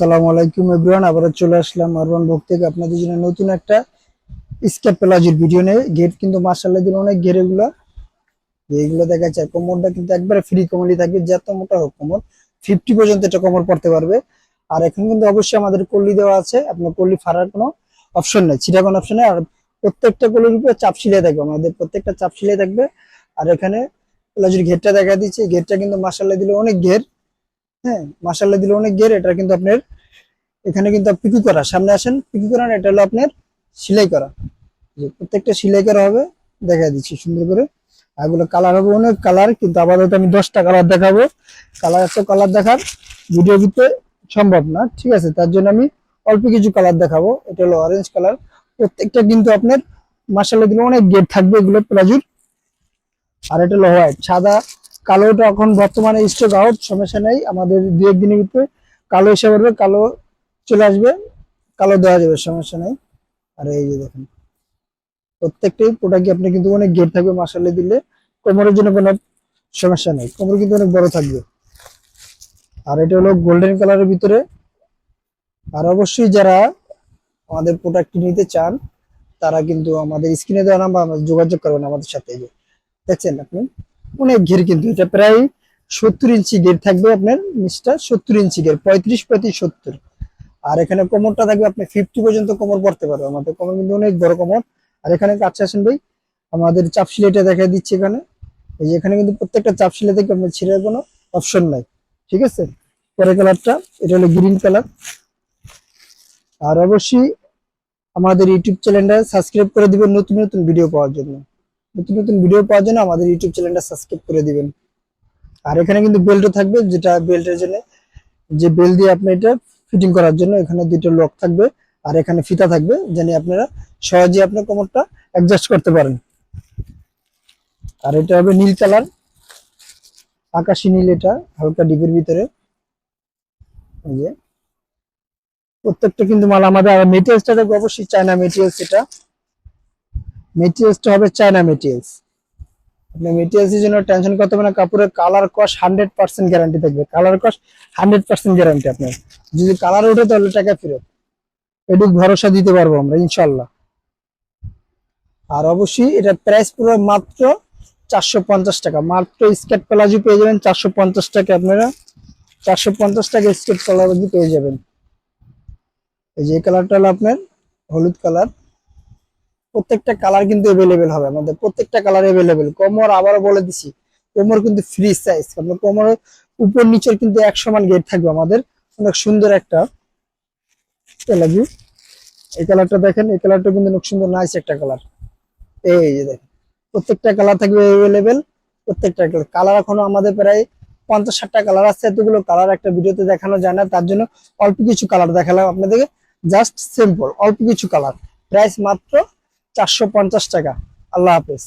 আসসালামু আলাইকুম এভরিওয়ান, আবারও চলে আসলাম আরবান ভোগ থেকে। আপনাদের জন্য নতুন একটা স্কেপ প্লাজের ভিডিও নিয়ে। গেট কিন্তু মার্শাল্লাহ দিল অনেক ঘের এগুলো। এইগুলো দেখা যায়, কোমরটা কিন্তু একবারে ফ্রি কোমরই থাকবে, যত মোটা হোক কোমর। ফিফটি পর্যন্ত এটা কোমর পড়তে পারবে। আর এখন কিন্তু অবশ্যই আমাদের কল্লি দেওয়া আছে। আপনার কল্লি ফাড়ার কোনো অপশন নেই ছিটা কোনো অপশন নেই। আর প্রত্যেকটা কল্লির উপরে চাপ সিলাই থাকবে, আমাদের প্রত্যেকটা চাপ সিলাই থাকবে। আর এখানে প্লাজের ঘেরটা দেখা দিচ্ছে। ঘেরটা কিন্তু মার্শাল্লাহ দিলে অনেক ঘের। হ্যাঁ মাসাল্লাহ দিলে অনেক গের এটা কিন্তু আপনার, এখানে কিন্তু পিকু করা, সামনে আসেন, পিকু করা এটা হলো আপনার সেলাই করা। প্রত্যেকটা সেলাই করা হবে দেখা দিচ্ছি সুন্দর করে। এগুলো কালার হবে অনেক কালার কিন্তু আপাতত আমি দশটা কালার দেখাবো। কালার আছে কালার দেখার ভিডিও দিতে সম্ভব না, ঠিক আছে? তার জন্য আমি অল্প কিছু কালার দেখাবো, এটা হলো অরেঞ্জ কালার প্রত্যেকটা কিন্তু আপনার মাসাল্লাহ দিলে অনেক গেট থাকবে এগুলো প্লাজুর। আর এটা হলো হোয়াইট সাদা কালোটা এখন বর্তমানে স্টক আউট সমস্যা নেই। আমাদের দু একদিনের ভিতরে কালো এসে পড়বে, কালো চলে আসবে, কালো দেওয়া যাবে, সমস্যা নেই। আর এই যে দেখেন প্রত্যেকটাই প্রোডাক্ট আপনি কিন্তু অনেক গেট থাকবে মাসালে দিলে। কোমরের জন্য কোনো সমস্যা নেই, কোমর কিন্তু অনেক বড় থাকবে। আর এটা হলো গোল্ডেন কালারের ভিতরে। আর অবশ্যই যারা আমাদের প্রোডাক্টটি নিতে চান, তারা কিন্তু আমাদের স্ক্রিনে দেওয়া নাম্বার যোগাযোগ করবেন আমাদের সাথে। দেখছেন আপনি? অনেক ঘের কিন্তু এটা প্রায় সত্তর ইঞ্চি গের থাকবে আপনার নিচটা সত্তর ইঞ্চি গের পঁয়ত্রিশ পঁয়ত্রিশ সত্তর। আর এখানে কোমরটা থাকবে আপনি ফিফটি পর্যন্ত কোমর পড়তে পারবে আমাদের কোমর কিন্তু অনেক বড় কোমর। আর এখানে কাছে আসেন ভাই, আমাদের চাপ সিলাইটা দেখা দিচ্ছে এখানে। এই যে এখানে কিন্তু প্রত্যেকটা চাপ সিলাই থেকে আপনার ছিঁড়ে কোনো অপশন নাই, ঠিক আছে? পরের কালারটা, এটা হলো গ্রিন কালার আর অবশ্যই আমাদের ইউটিউব চ্যানেলটা সাবস্ক্রাইব করে দিবেন নতুন নতুন ভিডিও পাওয়ার জন্য। নতুন নতুন ভিডিও পাওয়ার জন্য আমাদের ইউটিউব চ্যানেলটা সাবস্ক্রাইব করে দিবেন। আর এখানে কিন্তু বেল্টও থাকবে, যেটা বেল্টের জন্য, যে বেল্ট দিয়ে আপনি এটা ফিটিং করার জন্য এখানে দুটো লক থাকবে, আর এখানে ফিতা থাকবে যেন আপনারা সহজে আপনার কোমরটা অ্যাডজাস্ট করতে পারেন। আর এটা হবে নীল কালার, আকাশি নীল এটা, হালকা ডিপের ভিতরে। এই যে, প্রত্যেকটা কিন্তু মাল আমাদের মেটেরিয়ালসটা থাকবে অবশ্যই চায়না মেটেরিয়ালস এটা। মেটেরিয়ালসটা হবে চায়না মেটেরিয়ালস আপনি মেটেরিয়ালস এর জন্য টেনশন করতে হবে না, কাপড়ের কালার কস হান্ড্রেড পার্সেন্ট গ্যারান্টি থাকবে। কালার কস হান্ড্রেড পার্সেন্ট গ্যারান্টি আপনার। যদি কালার ওঠে তাহলে টাকা ফেরত। এটুকু ভরসা দিতে পারব আমরা ইনশাল্লাহ আর অবশ্যই এটা প্রাইস পুরো মাত্র চারশো পঞ্চাশ টাকা। মাত্র স্কেট প্লাজো পেয়ে যাবেন চারশো পঞ্চাশ টাকা আপনারা। চারশো পঞ্চাশ টাকা স্কেট প্লাজো পেয়ে যাবেন। এই যে কালারটা হলো আপনার, হলুদ কালার প্রত্যেকটা কালার কিন্তু অ্যাভেলেবেল হবে, আমাদের প্রত্যেকটা কালার অ্যাভেলেবেল কোমর আবারও বলে দিছি, কোমর কিন্তু ফ্রি সাইজ আপনার কোমরের উপর নিচের কিন্তু এক সমান গেট থাকবে আমাদের। অনেক সুন্দর একটা প্লাজো এই কালারটা দেখেন, এই কালারটা কিন্তু অনেক সুন্দর নাইস একটা কালার এই যে দেখেন, প্রত্যেকটা কালার থাকবে অ্যাভেলেবেল প্রত্যেকটা কালার কালার এখনও আমাদের প্রায় পঞ্চাশ ষাটটা কালার আছে, এতগুলো কালার একটা ভিডিওতে দেখানো যায় না, তার জন্য অল্প কিছু কালার দেখালাম আপনাদেরকে। জাস্ট সিম্পল অল্প কিছু কালার প্রাইস মাত্র চারশো পঞ্চাশ টাকা। আল্লাহ হাফেজ।